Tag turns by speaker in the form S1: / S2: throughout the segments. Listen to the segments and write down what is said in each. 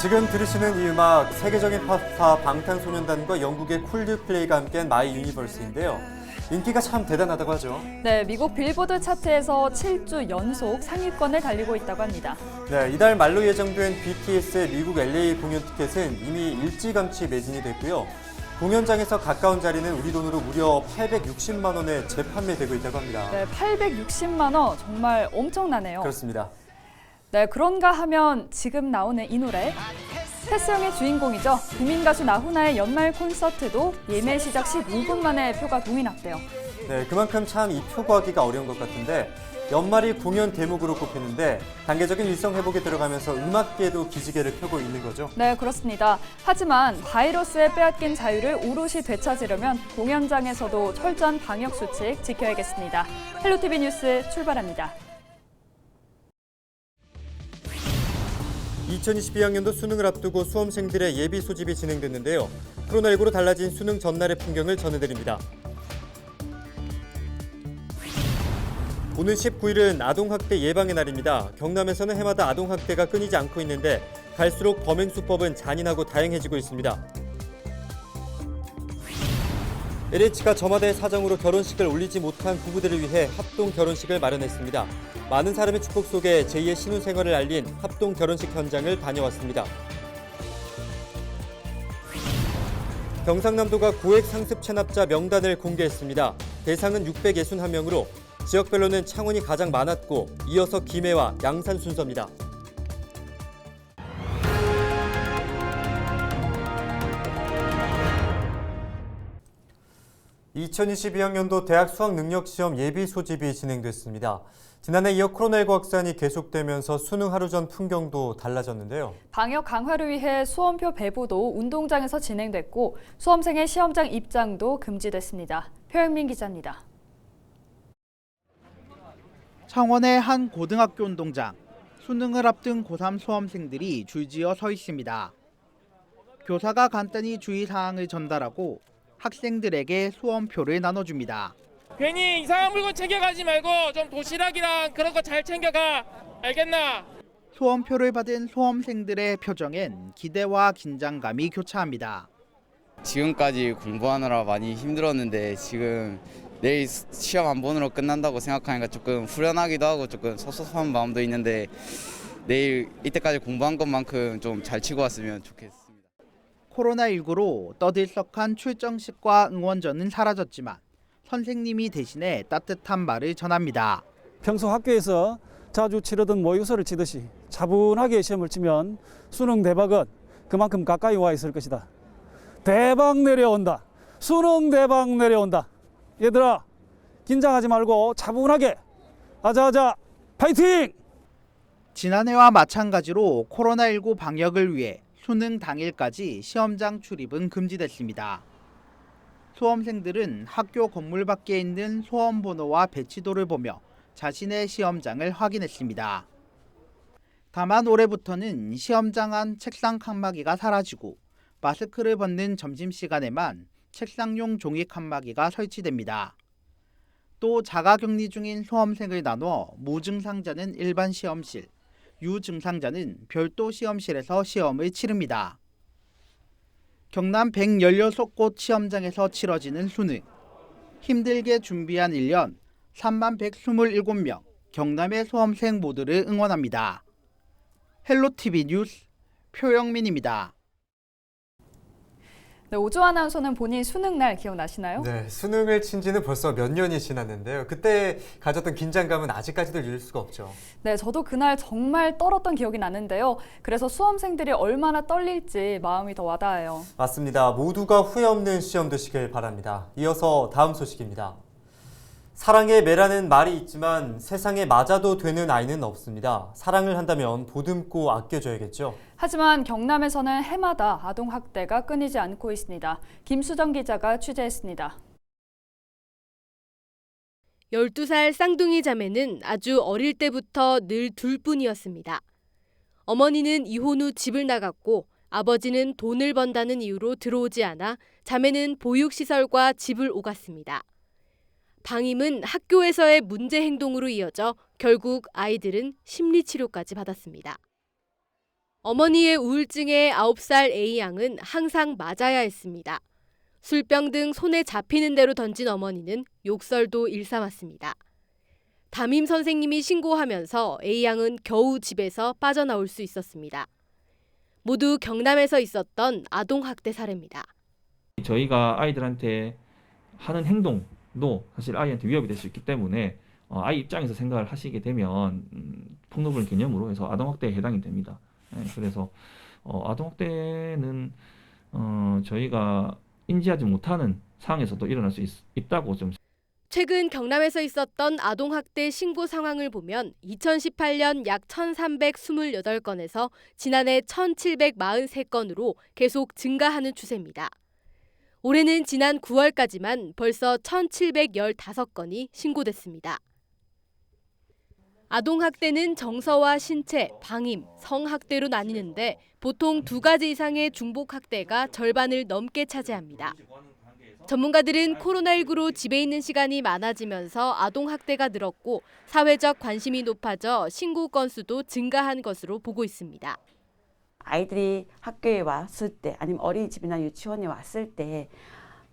S1: 지금 들으시는 이 음악 세계적인 팝스타 방탄소년단과 영국의 콜드플레이가 함께한 마이 유니버스인데요. 인기가 참 대단하다고 하죠.
S2: 네, 미국 빌보드 차트에서 7주 연속 상위권을 달리고 있다고 합니다.
S1: 네, 이달 말로 예정된 BTS의 미국 LA 공연 티켓은 이미 일찌감치 매진이 됐고요. 공연장에서 가까운 자리는 우리 돈으로 무려 860만 원에 재판매되고 있다고 합니다.
S2: 네, 860만 원 정말 엄청나네요.
S1: 그렇습니다.
S2: 네, 그런가 하면 지금 나오는 이 노래 테스형의 주인공이죠. 국민 가수 나훈아의 연말 콘서트도 예매 시작 15분 만에 표가 동이 났대요.
S1: 네, 그만큼 참 이 표 구하기가 어려운 것 같은데 연말이 공연 대목으로 꼽히는데 단계적인 일상 회복에 들어가면서 음악계도 기지개를 펴고 있는 거죠.
S2: 네, 그렇습니다. 하지만 바이러스에 빼앗긴 자유를 오롯이 되찾으려면 공연장에서도 철저한 방역 수칙 지켜야겠습니다. 헬로티비 뉴스 출발합니다.
S1: 2022학년도 수능을 앞두고 수험생들의 예비 소집이 진행됐는데요. 코로나19로 달라진 수능 전날의 풍경을 전해드립니다. 오는 19일은 아동학대 예방의 날입니다. 경남에서는 해마다 아동학대가 끊이지 않고 있는데 갈수록 범행 수법은 잔인하고 다양해지고 있습니다. LH가 저마다의 사정으로 결혼식을 올리지 못한 부부들을 위해 합동 결혼식을 마련했습니다. 많은 사람의 축복 속에 제2의 신혼생활을 알린 합동 결혼식 현장을 다녀왔습니다. 경상남도가 고액 상습 체납자 명단을 공개했습니다. 대상은 661명으로 지역별로는 창원이 가장 많았고 이어서 김해와 양산 순서입니다. 2022학년도 대학 수학 능력 시험 예비 소집이 진행됐습니다. 지난해 이어 코로나19 확산이 계속되면서 수능 하루 전 풍경도 달라졌는데요.
S2: 방역 강화를 위해 수험표 배부도 운동장에서 진행됐고 수험생의 시험장 입장도 금지됐습니다. 표영민 기자입니다.
S3: 창원의 한 고등학교 운동장. 수능을 앞둔 고3 수험생들이 줄지어 서 있습니다. 교사가 간단히 주의 사항을 전달하고 학생들에게 수험표를 나눠줍니다.
S4: 괜히 이상한 물건 챙겨가지 말고 좀 도시락이랑 그런 거 잘 챙겨가 알겠나?
S3: 수험표를 받은 수험생들의 표정엔 기대와 긴장감이 교차합니다.
S5: 지금까지 공부하느라 많이 힘들었는데 지금 내일 시험 안 보느라 끝난다고 생각하니까 조금 후련하기도 하고 조금 섭섭한 마음도 있는데 내일 이때까지 공부한 것만큼 좀 잘 치고 왔으면 좋겠습니다.
S3: 코로나19로 떠들썩한 출정식과 응원전은 사라졌지만 선생님이 대신해 따뜻한 말을 전합니다.
S6: 평소 학교에서 자주 치르던 모의고사를 치듯이 차분하게 시험을 치면 수능 대박은 그만큼 가까이 와 있을 것이다. 대박 내려온다. 수능 대박 내려온다. 얘들아, 긴장하지 말고 차분하게 아자아자 파이팅!
S3: 지난해와 마찬가지로 코로나19 방역을 위해 수능 당일까지 시험장 출입은 금지됐습니다. 수험생들은 학교 건물 밖에 있는 수험 번호와 배치도를 보며 자신의 시험장을 확인했습니다. 다만 올해부터는 시험장 안 책상 칸막이가 사라지고 마스크를 벗는 점심시간에만 책상용 종이 칸막이가 설치됩니다. 또 자가격리 중인 수험생을 나눠 무증상자는 일반 시험실, 유증상자는 별도 시험실에서 시험을 치릅니다. 경남 116곳 시험장에서 치러지는 수능. 힘들게 준비한 1년 3만 127명 경남의 수험생 모두를 응원합니다. 헬로티비 뉴스 표영민입니다.
S2: 네, 오조 아나운서는 본인 수능 날 기억나시나요?
S1: 네, 수능을 친 지는 벌써 몇 년이 지났는데요. 그때 가졌던 긴장감은 아직까지도 잃을 수가 없죠.
S2: 네, 저도 그날 정말 떨었던 기억이 나는데요. 그래서 수험생들이 얼마나 떨릴지 마음이 더 와닿아요.
S1: 맞습니다. 모두가 후회 없는 시험 되시길 바랍니다. 이어서 다음 소식입니다. 사랑에 매라는 말이 있지만 세상에 맞아도 되는 아이는 없습니다. 사랑을 한다면 보듬고 아껴줘야겠죠.
S2: 하지만 경남에서는 해마다 아동 학대가 끊이지 않고 있습니다. 김수정 기자가 취재했습니다.
S7: 12살 쌍둥이 자매는 아주 어릴 때부터 늘 둘뿐이었습니다. 어머니는 이혼 후 집을 나갔고 아버지는 돈을 번다는 이유로 들어오지 않아 자매는 보육시설과 집을 오갔습니다. 방임은 학교에서의 문제 행동으로 이어져 결국 아이들은 심리치료까지 받았습니다. 어머니의 우울증에 9살 A양은 항상 맞아야 했습니다. 술병 등 손에 잡히는 대로 던진 어머니는 욕설도 일삼았습니다. 담임 선생님이 신고하면서 A양은 겨우 집에서 빠져나올 수 있었습니다. 모두 경남에서 있었던 아동학대 사례입니다.
S8: 저희가 아이들한테 하는 행동 도 사실 아이한테 위협이 될 수 있기 때문에 어, 아이 입장에서 생각을 하시게 되면 음, 폭력을 개념으로 해서 아동학대에 해당이 됩니다. 예, 그래서 어, 아동학대는 어, 저희가 인지하지 못하는 상황에서도 일어날 수 있, 다고 좀
S7: 최근 경남에서 있었던 아동학대 신고 상황을 보면 2018년 약 1,328건에서 지난해 1,743건으로 계속 증가하는 추세입니다. 올해는 지난 9월까지만 벌써 1,715건이 신고됐습니다. 아동학대는 정서와 신체, 방임, 성학대로 나뉘는데 보통 두 가지 이상의 중복학대가 절반을 넘게 차지합니다. 전문가들은 코로나19로 집에 있는 시간이 많아지면서 아동학대가 늘었고 사회적 관심이 높아져 신고 건수도 증가한 것으로 보고 있습니다.
S9: 아이들이 학교에 왔을 때 아니면 어린이집이나 유치원에 왔을 때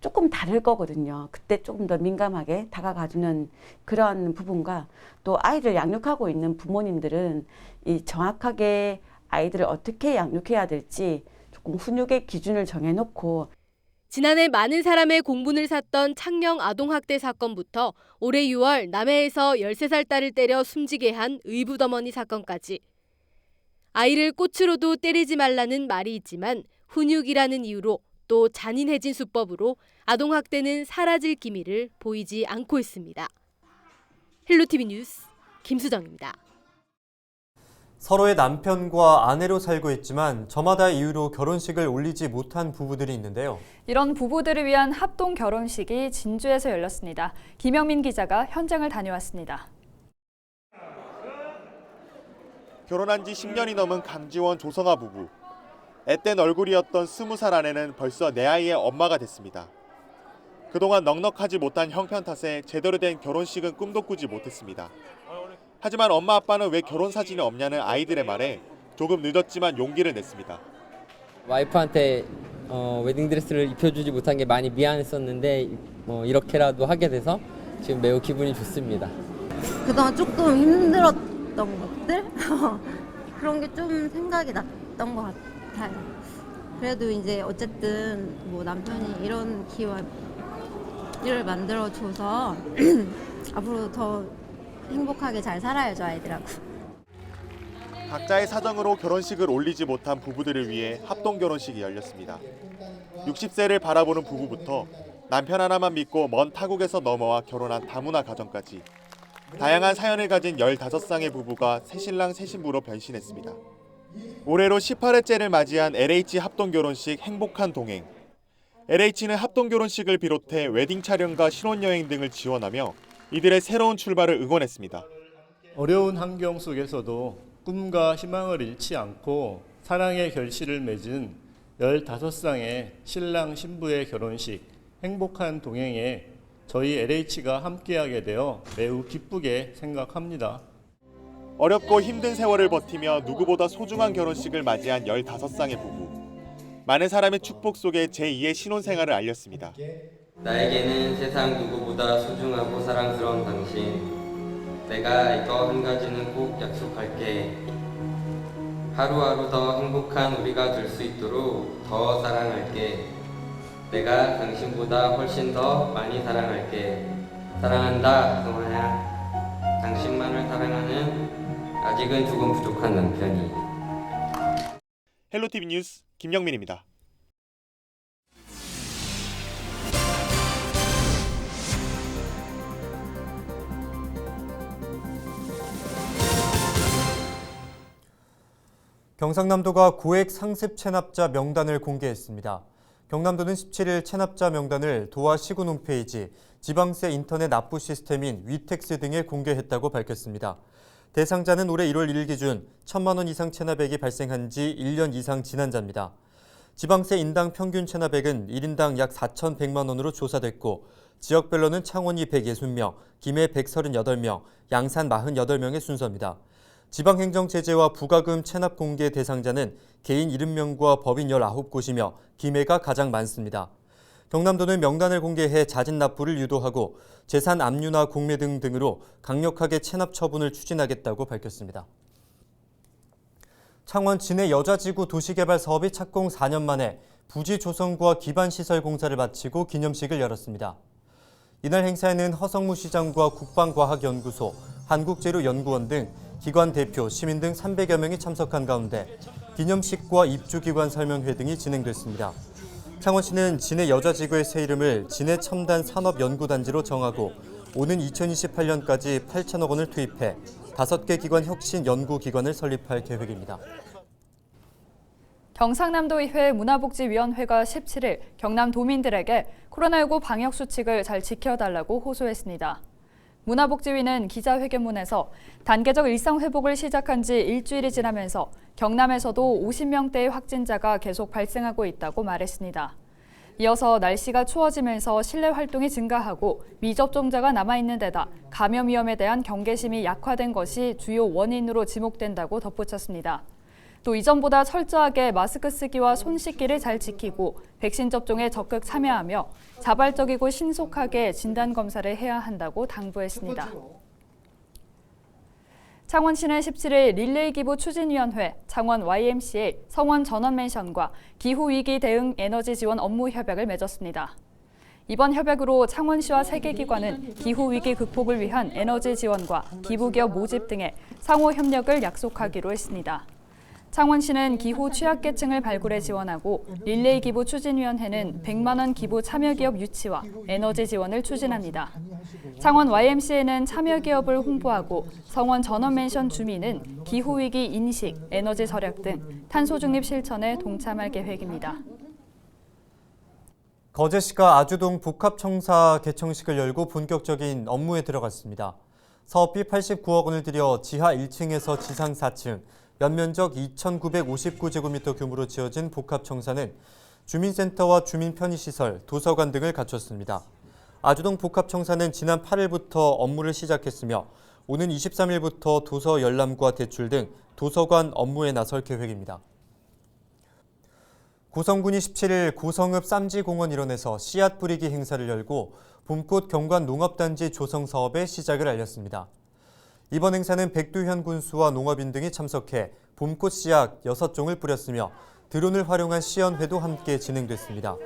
S9: 조금 다를 거거든요. 그때 조금 더 민감하게 다가가주는 그런 부분과 또 아이를 양육하고 있는 부모님들은 이 정확하게 아이들을 어떻게 양육해야 될지 조금 훈육의 기준을 정해놓고
S7: 지난해 많은 사람의 공분을 샀던 창녕 아동학대 사건부터 올해 6월 남해에서 13살 딸을 때려 숨지게 한 의붓어머니 사건까지 아이를 꽃으로도 때리지 말라는 말이 있지만 훈육이라는 이유로 또 잔인해진 수법으로 아동학대는 사라질 기미를 보이지 않고 있습니다. 헬로티비 뉴스 김수정입니다.
S1: 서로의 남편과 아내로 살고 있지만 저마다 이유로 결혼식을 올리지 못한 부부들이 있는데요.
S2: 이런 부부들을 위한 합동 결혼식이 진주에서 열렸습니다. 김영민 기자가 현장을 다녀왔습니다.
S10: 결혼한 지 10년이 넘은 강지원 조성아 부부. 앳된 얼굴이었던 20살 아내는 벌써 내 아이의 엄마가 됐습니다. 그동안 넉넉하지 못한 형편 탓에 제대로 된 결혼식은 꿈도 꾸지 못했습니다. 하지만 엄마 아빠는 왜 결혼 사진이 없냐는 아이들의 말에 조금 늦었지만 용기를 냈습니다.
S11: 와이프한테 어, 웨딩 드레스를 입혀주지 못한 게 많이 미안했었는데 뭐 이렇게라도 하게 돼서 지금 매우 기분이 좋습니다.
S12: 그동안 조금 힘들었던 것 들 그런 게 좀 생각이 났던 것 같아요. 그래도 이제 어쨌든 뭐 남편이 이런 기회를 만들어 줘서 앞으로 더 행복하게 잘 살아야죠 아이들하고.
S10: 각자의 사정으로 결혼식을 올리지 못한 부부들을 위해 합동 결혼식이 열렸습니다. 60세를 바라보는 부부부터 남편 하나만 믿고 먼 타국에서 넘어와 결혼한 다문화 가정까지 다양한 사연을 가진 15쌍의 부부가 새신랑 새신부로 변신했습니다. 올해로 18회째를 맞이한 LH 합동 결혼식 행복한 동행. LH는 합동 결혼식을 비롯해 웨딩 촬영과 신혼여행 등을 지원하며 이들의 새로운 출발을 응원했습니다.
S13: 어려운 환경 속에서도 꿈과 희망을 잃지 않고 사랑의 결실을 맺은 15쌍의 신랑 신부의 결혼식 행복한 동행에 저희 LH가 함께하게 되어 매우 기쁘게 생각합니다.
S10: 어렵고 힘든 세월을 버티며 누구보다 소중한 결혼식을 맞이한 15쌍의 부부. 많은 사람의 축복 속에 제2의 신혼생활을 알렸습니다.
S11: 나에게는 세상 누구보다 소중하고 사랑스러운 당신. 내가 이거 한 가지는 꼭 약속할게. 하루하루 더 행복한 우리가 될 수 있도록 더 사랑할게. 내가 당신보다 훨씬 더 많이 사랑할게. 사랑한다, 동아야. 당신만을 사랑하는 아직은 조금 부족한 남편이.
S10: 헬로티비 뉴스 김영민입니다.
S1: 경상남도가 고액 상습 체납자 명단을 공개했습니다. 경남도는 17일 체납자 명단을 도와 시군 홈페이지, 지방세 인터넷 납부 시스템인 위택스 등에 공개했다고 밝혔습니다. 대상자는 올해 1월 1일 기준 1천만 원 이상 체납액이 발생한 지 1년 이상 지난 자입니다. 지방세 인당 평균 체납액은 1인당 약 4,100만 원으로 조사됐고 지역별로는 창원이 160명, 김해 138명, 양산 48명의 순서입니다. 지방행정제재와 부가금 체납 공개 대상자는 개인 이름명과 법인 19곳이며 김해가 가장 많습니다. 경남도는 명단을 공개해 자진 납부를 유도하고 재산 압류나 공매 등 등으로 강력하게 체납 처분을 추진하겠다고 밝혔습니다. 창원 진해 여자지구 도시개발 사업이 착공 4년 만에 부지 조성과 기반시설 공사를 마치고 기념식을 열었습니다. 이날 행사에는 허성무 시장과 국방과학연구소, 한국재료연구원 등 기관 대표, 시민 등 300여 명이 참석한 가운데 기념식과 입주기관 설명회 등이 진행됐습니다. 창원시는 진해 여자지구의 새 이름을 진해 첨단 산업연구단지로 정하고 오는 2028년까지 8천억 원을 투입해 5개 기관 혁신 연구기관을 설립할 계획입니다.
S2: 경상남도의회 문화복지위원회가 17일 경남 도민들에게 코로나19 방역 수칙을 잘 지켜달라고 호소했습니다. 문화복지위는 기자회견문에서 단계적 일상 회복을 시작한 지 일주일이 지나면서 경남에서도 50명대의 확진자가 계속 발생하고 있다고 말했습니다. 이어서 날씨가 추워지면서 실내 활동이 증가하고 미접종자가 남아있는 데다 감염 위험에 대한 경계심이 약화된 것이 주요 원인으로 지목된다고 덧붙였습니다. 또 이전보다 철저하게 마스크 쓰기와 손 씻기를 잘 지키고 백신 접종에 적극 참여하며 자발적이고 신속하게 진단 검사를 해야 한다고 당부했습니다. 창원시는 17일 릴레이 기부 추진위원회, 창원 YMCA, 성원 전원맨션과 기후위기 대응 에너지 지원 업무 협약을 맺었습니다. 이번 협약으로 창원시와 세개 기관은 기후위기 극복을 위한 에너지 지원과 기부기업 모집 등의 상호 협력을 약속하기로 했습니다. 창원시는 기후 취약계층을 발굴해 지원하고 릴레이 기부 추진위원회는 100만 원 기부 참여기업 유치와 에너지 지원을 추진합니다. 창원 YMCA는 참여기업을 홍보하고 성원 전원 맨션 주민은 기후위기 인식, 에너지 절약 등 탄소 중립 실천에 동참할 계획입니다.
S1: 거제시가 아주동 복합청사 개청식을 열고 본격적인 업무에 들어갔습니다. 사업비 89억 원을 들여 지하 1층에서 지상 4층, 연면적 2,959제곱미터 규모로 지어진 복합청사는 주민센터와 주민 편의시설, 도서관 등을 갖췄습니다. 아주동 복합청사는 지난 8일부터 업무를 시작했으며 오는 23일부터 도서 열람과 대출 등 도서관 업무에 나설 계획입니다. 고성군이 17일 고성읍 쌈지공원 일원에서 씨앗 뿌리기 행사를 열고 봄꽃 경관 농업단지 조성 사업의 시작을 알렸습니다. 이번 행사는 백두현 군수와 농업인 등이 참석해 봄꽃 씨앗 6종을 뿌렸으며 드론을 활용한 시연회도 함께 진행됐습니다.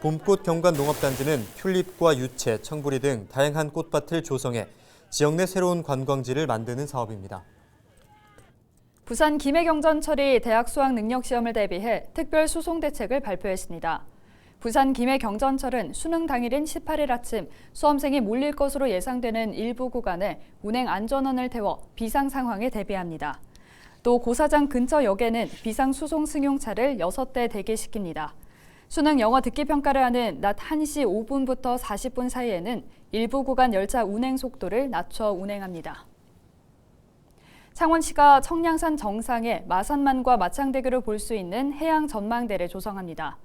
S1: 봄꽃 경관 농업단지는 튤립과 유채, 청구리 등 다양한 꽃밭을 조성해 지역 내 새로운 관광지를 만드는 사업입니다.
S2: 부산 김해경전철이 대학 수학 능력 시험을 대비해 특별 수송 대책을 발표했습니다. 부산 김해 경전철은 수능 당일인 18일 아침 수험생이 몰릴 것으로 예상되는 일부 구간에 운행 안전원을 태워 비상 상황에 대비합니다. 또 고사장 근처 역에는 비상 수송 승용차를 6대 대기시킵니다. 수능 영어 듣기 평가를 하는 낮 1시 5분부터 40분 사이에는 일부 구간 열차 운행 속도를 낮춰 운행합니다. 창원시가 청량산 정상에 마산만과 마창대교를 볼 수 있는 해양 전망대를 조성합니다.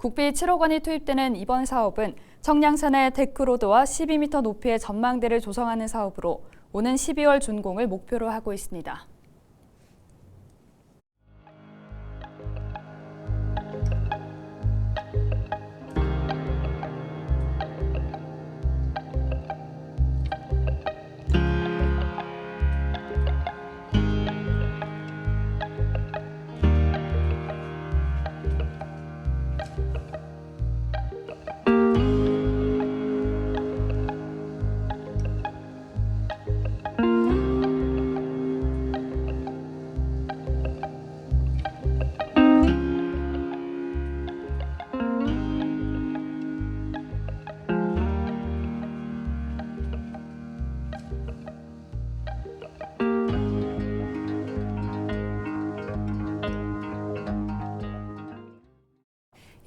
S2: 국비 7억 원이 투입되는 이번 사업은 청량산의 데크로드와 12m 높이의 전망대를 조성하는 사업으로 오는 12월 준공을 목표로 하고 있습니다.